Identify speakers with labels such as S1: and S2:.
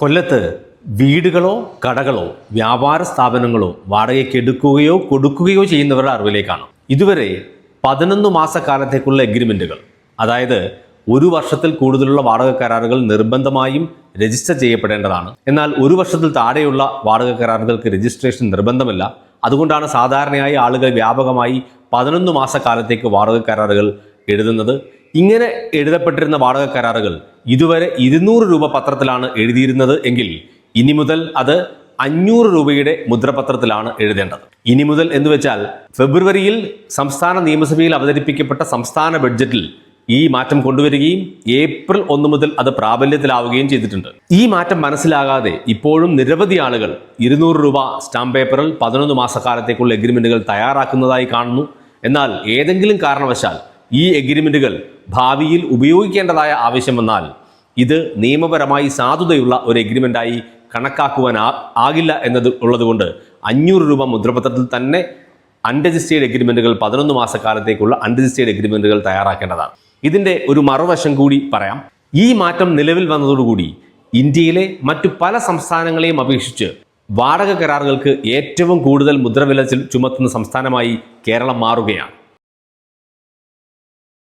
S1: കൊല്ലത്ത് വീടുകളോ കടകളോ വ്യാപാര സ്ഥാപനങ്ങളോ വാടകയ്ക്ക് എടുക്കുകയോ കൊടുക്കുകയോ ചെയ്യുന്നവരുടെ അറിവിലേക്കാണ്. ഇതുവരെ പതിനൊന്ന് മാസക്കാലത്തേക്കുള്ള എഗ്രിമെന്റുകൾ അതായത് ഒരു വർഷത്തിൽ കൂടുതലുള്ള വാടക കരാറുകൾ നിർബന്ധമായും രജിസ്റ്റർ ചെയ്യപ്പെടേണ്ടതാണ്. എന്നാൽ ഒരു വർഷത്തിൽ താഴെയുള്ള വാടക കരാറുകൾക്ക് രജിസ്ട്രേഷൻ നിർബന്ധമല്ല. അതുകൊണ്ടാണ് സാധാരണയായി ആളുകൾ വ്യാപകമായി പതിനൊന്ന് മാസക്കാലത്തേക്ക് വാടക കരാറുകൾ എഴുതുന്നത്. ഇങ്ങനെ എഴുതപ്പെട്ടിരുന്ന വാടക കരാറുകൾ ഇതുവരെ ഇരുന്നൂറ് രൂപ പത്രത്തിലാണ് എഴുതിയിരുന്നത് എങ്കിൽ ഇനി മുതൽ അത് അഞ്ഞൂറ് രൂപയുടെ മുദ്രപത്രത്തിലാണ് എഴുതേണ്ടത്. ഇനി മുതൽ എന്ന് വെച്ചാൽ ഫെബ്രുവരിയിൽ സംസ്ഥാന നിയമസഭയിൽ അവതരിപ്പിക്കപ്പെട്ട സംസ്ഥാന ബഡ്ജറ്റിൽ ഈ മാറ്റം കൊണ്ടുവരികയും ഏപ്രിൽ ഒന്ന് മുതൽ അത് പ്രാബല്യത്തിലാവുകയും ചെയ്തിട്ടുണ്ട്. ഈ മാറ്റം മനസ്സിലാകാതെ ഇപ്പോഴും നിരവധി ആളുകൾ ഇരുന്നൂറ് രൂപ സ്റ്റാമ്പ് പേപ്പറിൽ പതിനൊന്ന് മാസക്കാലത്തേക്കുള്ള എഗ്രിമെന്റുകൾ തയ്യാറാക്കുന്നതായി കാണുന്നു. എന്നാൽ ഏതെങ്കിലും കാരണവശാൽ ഈ എഗ്രിമെന്റുകൾ ഭാവിയിൽ ഉപയോഗിക്കേണ്ടതായ ആവശ്യം വന്നാൽ ഇത് നിയമപരമായി സാധുതയുള്ള ഒരു എഗ്രിമെന്റായി കണക്കാക്കുവാൻ ആകില്ല എന്നത് ഉള്ളതുകൊണ്ട് അഞ്ഞൂറ് രൂപ മുദ്രപത്രത്തിൽ തന്നെ അൺരജിസ്റ്റേഡ് എഗ്രിമെന്റുകൾ പതിനൊന്ന് മാസക്കാലത്തേക്കുള്ള അൺരജിസ്റ്റേഡ് എഗ്രിമെന്റുകൾ തയ്യാറാക്കേണ്ടതാണ്. ഇതിന്റെ ഒരു മറുവശം കൂടി പറയാം. ഈ മാറ്റം നിലവിൽ വന്നതോടുകൂടി ഇന്ത്യയിലെ മറ്റു പല സംസ്ഥാനങ്ങളെയും അപേക്ഷിച്ച് വാടക കരാറുകൾക്ക് ഏറ്റവും കൂടുതൽ മുദ്രവില ചുമത്തുന്ന സംസ്ഥാനമായി കേരളം മാറുകയാണ്.